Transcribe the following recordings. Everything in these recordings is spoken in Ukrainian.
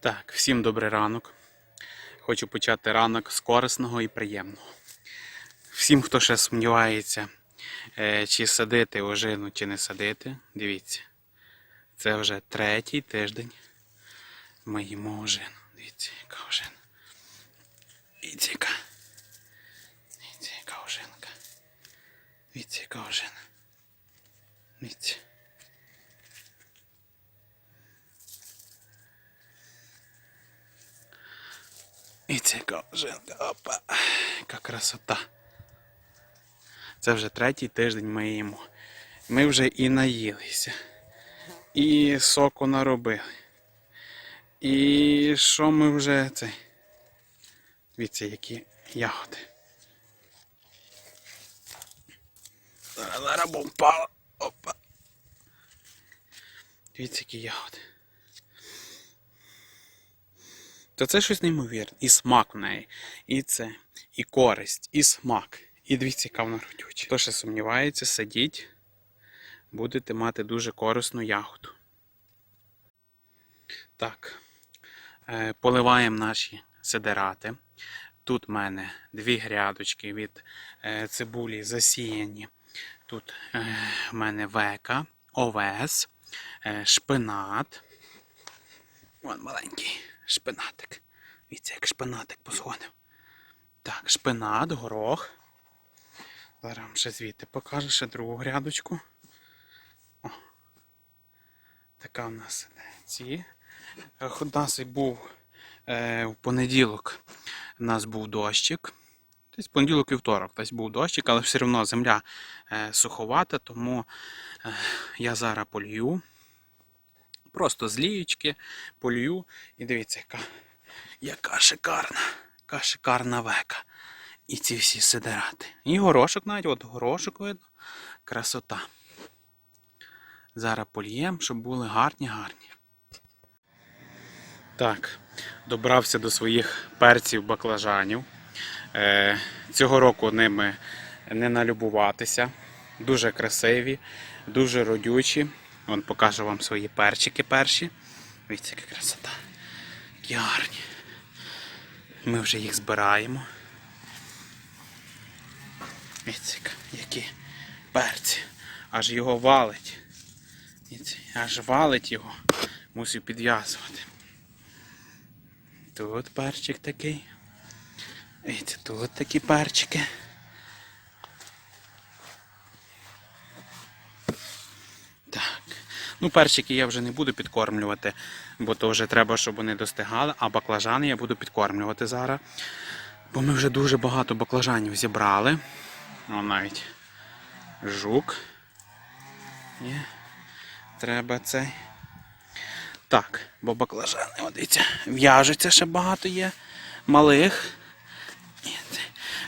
Так, всім добрий ранок. Хочу почати ранок з корисного і приємного. Всім, хто ще сумнівається, е, чи садити ожину, чи не садити, дивіться. Це вже третій тиждень ми їмо ожину. Дивіться, яка ожина. Дивіться, яка. Дивіться, яка ожинка. Дивіться, яка ожина. Дивіться. І це ковжинка. Опа. Яка красота. Це вже третій тиждень ми їмо. Ми вже і наїлися. І соку наробили. І що ми вже це? Дивіться, які ягоди. Зараз зараз бо. Опа. Дивіться, які ягоди. То це щось неймовірне. І смак в неї. І це, і користь, і смак. І дивіться, яка вона родюча. Хто ще сумнівається, сидіть, будете мати дуже корисну ягоду. Так. Е, Поливаємо наші сидерати. Тут в мене дві грядочки від е, цибулі засіяні. Тут е, в мене века, овес, шпинат. Вон маленький шпинатик. Дивіться, як шпинатик посходив. Так, шпинат, горох. Зараз вам ще звідти покажу ще другу грядочку. О. Така в нас ці. Е, У нас був е, в понеділок. У нас був дощик. Десь понеділок і вівторок десь був дощик, але все одно земля е, суховата, тому е, я зараз полью. Просто з лієчки полью. І дивіться, яка, яка шикарна, яка шикарна века. І ці всі сидерати. І горошок навіть, от горошок видно. Красота. Зараз польємо, щоб були гарні, гарні. Так, добрався до своїх перців баклажанів. Е, цього року ними не налюбуватися. Дуже красиві, дуже родючі. Вон покажу вам свої перчики перші. Дивіться, яка красота. Які гарні. Ми вже їх збираємо. Дивіться, які перці. Аж його валить. Дивіться, аж валить його. Мусив підв'язувати. Тут перчик такий. Дивіться, тут такі перчики. Так. Ну, перчики я вже не буду підкормлювати, бо то вже треба, щоб вони достигали, а баклажани я буду підкормлювати зараз. Бо ми вже дуже багато баклажанів зібрали. О, навіть жук. Є. Треба цей. Так, бо баклажани, дивіться, в'яжуться ще багато є. Малих.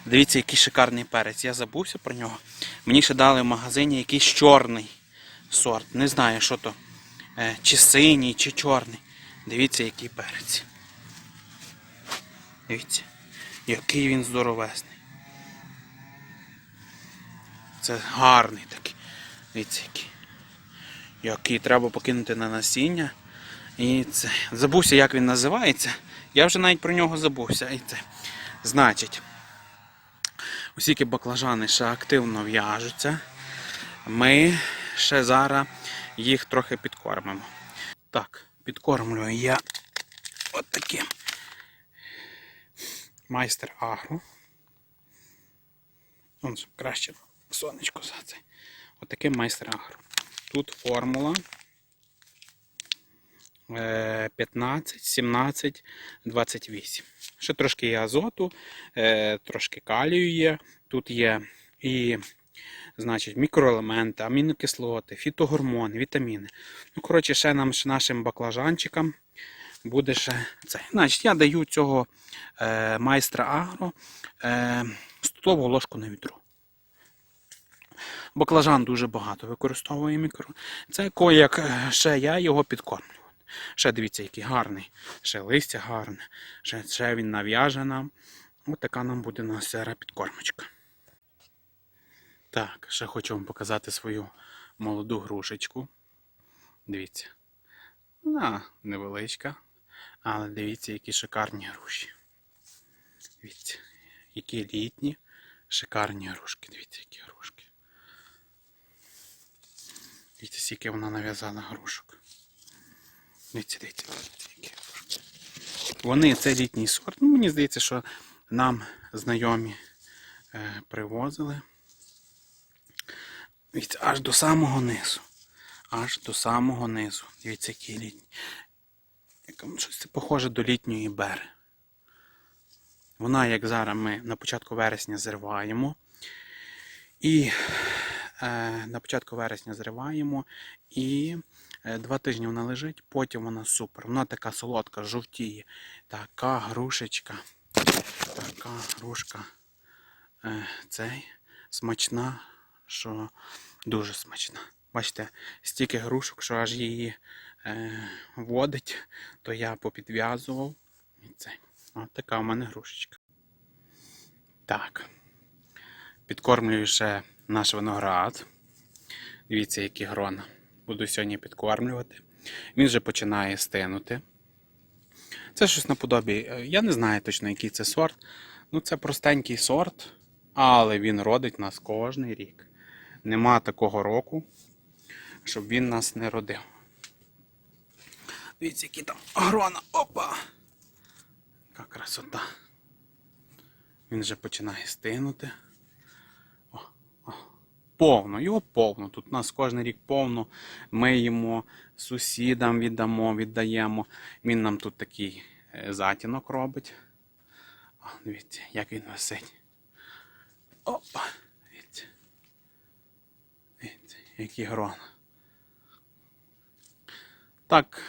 Дивіться, який шикарний перець. Я забувся про нього. Мені ще дали в магазині якийсь чорний сорт. Не знаю, що то. Е, Чи синій, чи чорний. Дивіться, який перець. Дивіться, який він здоровезний. Це гарний такий. Дивіться, який. Який треба покинути на насіння. І це. Забувся, як він називається. Я вже навіть про нього забувся. І це. Значить, оскільки баклажани ще активно в'яжуться, ми ще зараз їх трохи підкормимо. Так, підкормлюю я от таким майстер агро. Он щоб краще сонечко за це. От таким майстер агро. Тут формула е, 15, 17, 28. Ще трошки є азоту, е, трошки калію є. Тут є і значить, мікроелементи, амінокислоти, фітогормони, вітаміни. Ну, коротше, ще нам ще нашим баклажанчикам буде ще це. Значить, я даю цього е, майстра агро е, столову ложку на вітру. Баклажан дуже багато використовує мікро. Це як е, ще я його підкормлював. Ще дивіться, який гарний. Ще листя гарне, ще, ще він нав'яже нам. Ось така нам буде на зараз підкормочка. Так, ще хочу вам показати свою молоду грушечку. Дивіться. Вона невеличка, Але дивіться, які шикарні груші. Дивіться, які літні, шикарні грушки. Дивіться, які грушки. Дивіться, скільки вона нав'язала грушок. Дивіться, дивіться, дивіться, які грушки. Вони це літній сорт. Ну, мені здається, що нам знайомі е, привозили. Дивіться, аж до самого низу. Аж до самого низу. Дивіться, які літні. Щось це похоже до літньої бери. Вона, як зараз ми на початку вересня зриваємо. І е, на початку вересня зриваємо. І е, два тижні вона лежить, потім вона супер. Вона така солодка, жовтіє. Така грушечка. Така грушка. Е, цей смачна, що дуже смачна. Бачите, стільки грушок, що аж її е, водить, то я попідв'язував. І це. От така у мене грушечка. Так. Підкормлюю ще наш виноград. Дивіться, які грона. Буду сьогодні підкормлювати. Він вже починає стинути. Це щось наподобі. е, Я не знаю точно, який це сорт. Ну, це простенький сорт, але він родить нас кожний рік. Нема такого року, щоб він нас не родив. Дивіться, які там грона. Опа! Яка красота. Він вже починає стинути. О, о. Повно, його повно. Тут у нас кожен рік повно. Ми їмо сусідам віддамо, віддаємо. Він нам тут такий е, затінок робить. О, дивіться, як він висить. Опа! Які грона. Так,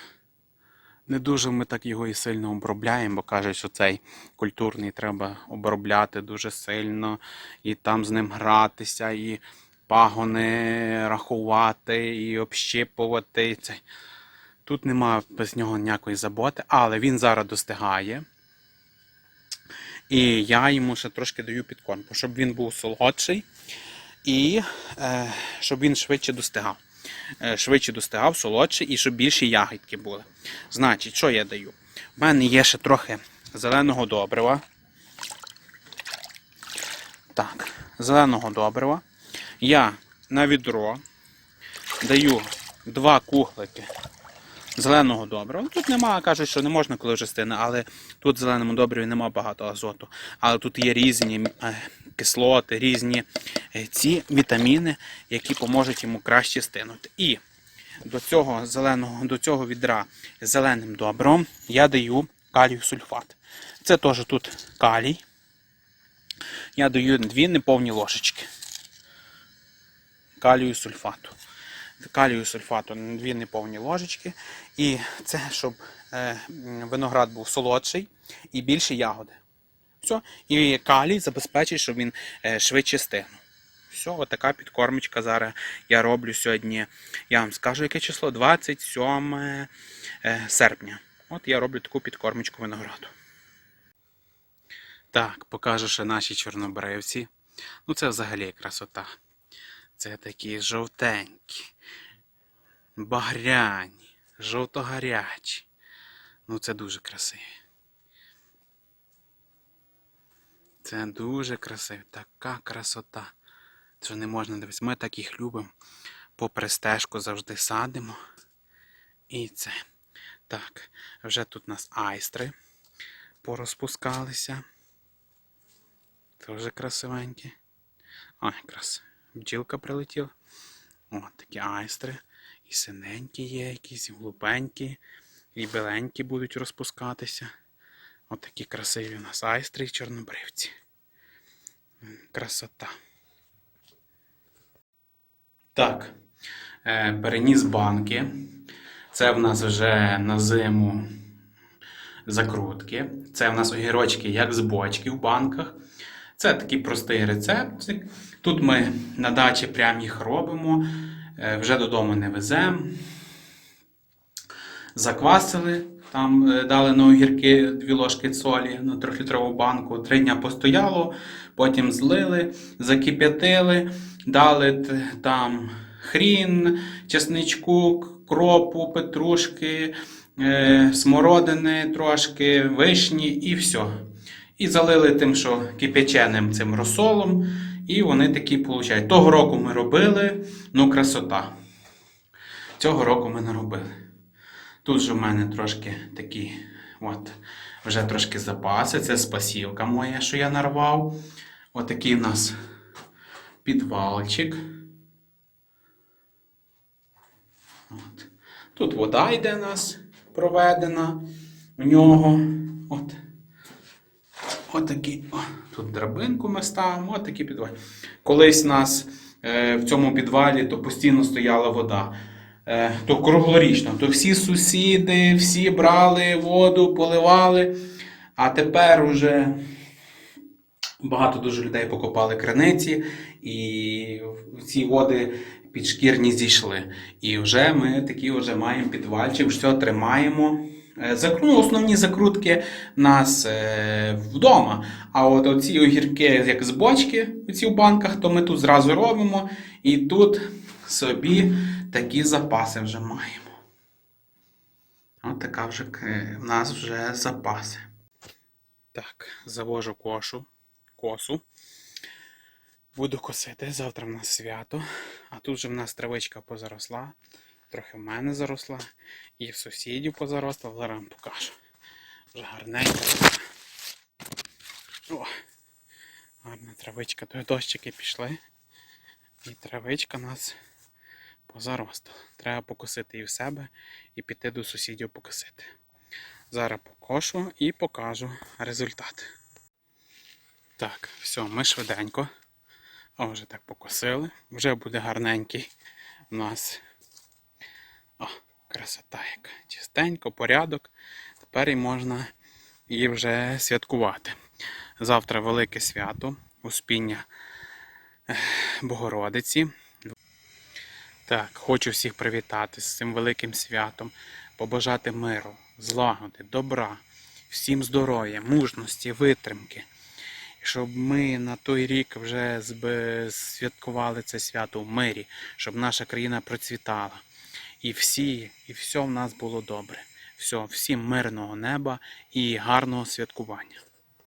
не дуже ми так його і сильно обробляємо, бо кажуть, що цей культурний треба обробляти дуже сильно, і там з ним гратися, і пагони рахувати, і общипувати. Тут нема без нього ніякої заботи, але він зараз достигає. І я йому ще трошки даю підкормку, щоб він був солодший і е, щоб він швидше достигав. Е, швидше достигав, солодший і щоб більші ягідки були. Значить, що я даю? У мене є ще трохи зеленого добрива. Так, зеленого добрива. Я на відро даю два кухлики зеленого добрива. Ну, тут немає, кажуть, що не можна, коли вже стине, але тут в зеленому добриві немає багато азоту. Але тут є різні е, кислоти, різні ці вітаміни, які поможуть йому краще стинути. І до цього зеленого, до цього відра зеленим добривом я даю калію сульфат. Це теж тут калій. Я даю дві неповні ложечки калію сульфату. Калію сульфату дві неповні ложечки. І це, щоб е, виноград був солодший і більше ягоди. Все. І калій забезпечить, щоб він е, швидше стигнув. Все, отака підкормочка зараз я роблю сьогодні. Я вам скажу, яке число? 27 е, серпня. От я роблю таку підкормочку винограду. Так, покажу ще наші чорнобривці. Ну, це взагалі красота. Це такі жовтенькі, багряні, жовто-гарячі. Ну, це дуже красиві. Це дуже красиво. Така красота. Що не можна дивитися. Ми так їх любимо. Попри стежку завжди садимо. І це. Так, вже тут у нас айстри порозпускалися. Дуже красивенькі. Ой, якраз бджілка прилетіла. О, такі айстри. І синенькі є, якісь, і голубенькі, і біленькі будуть розпускатися. От красиві у нас айстри і чорнобривці. Красота. Так. Е, переніс банки. Це в нас вже на зиму закрутки. Це в нас огірочки, як з бочки в банках. Це такий простий рецепт. Тут ми на дачі прям їх робимо, е, вже додому не веземо. Заквасили, там е, дали на огірки 2 ложки солі на 3-літрову банку, 3 дня постояло, потім злили, закип'ятили, дали там хрін, чесничку, кропу, петрушки, е, смородини, трошки, вишні і все. І залили тим, що кипяченим цим розсолом, і вони такі получають. Того року ми робили, ну красота. Цього року ми не робили. Тут же в мене трошки такі, от, вже трошки запаси. Це спасівка моя, що я нарвав. Отакий у нас підвалчик. От. Тут вода йде у нас проведена в нього. От. Отакі. О, тут драбинку ми ставимо, отакі підвалі. Колись у нас е, в цьому підвалі то постійно стояла вода. Е, то круглорічно. То всі сусіди, всі брали воду, поливали. А тепер уже багато дуже людей покопали криниці, і ці води підшкірні зійшли. І вже ми такі вже маємо підвальчик, все тримаємо. Е, ну, основні закрутки нас е, вдома. А от оці огірки, як з бочки, ці в банках, то ми тут зразу робимо. І тут собі такі запаси вже маємо. От така вже в нас вже запаси. Так, завожу кошу, косу. Буду косити. Завтра в нас свято. А тут же в нас травичка позаросла. Трохи в мене заросла. І в сусідів позаросла. Зараз вам покажу. Вже гарненько. О, гарна травичка. Дощики пішли. І травичка нас позаростала. Треба покосити і в себе, і піти до сусідів покосити. Зараз покошу і покажу результат. Так, все, ми швиденько. О, вже так покосили. Вже буде гарненький у нас. О, красота яка. Чистенько, порядок. Тепер і можна і вже святкувати. Завтра велике свято, Успіння Богородиці. Так, хочу всіх привітати з цим великим святом, побажати миру, злагоди, добра, всім здоров'я, мужності, витримки. Щоб ми на той рік вже святкували це свято в мирі, щоб наша країна процвітала. І всі, і все в нас було добре. Все, всім мирного неба і гарного святкування.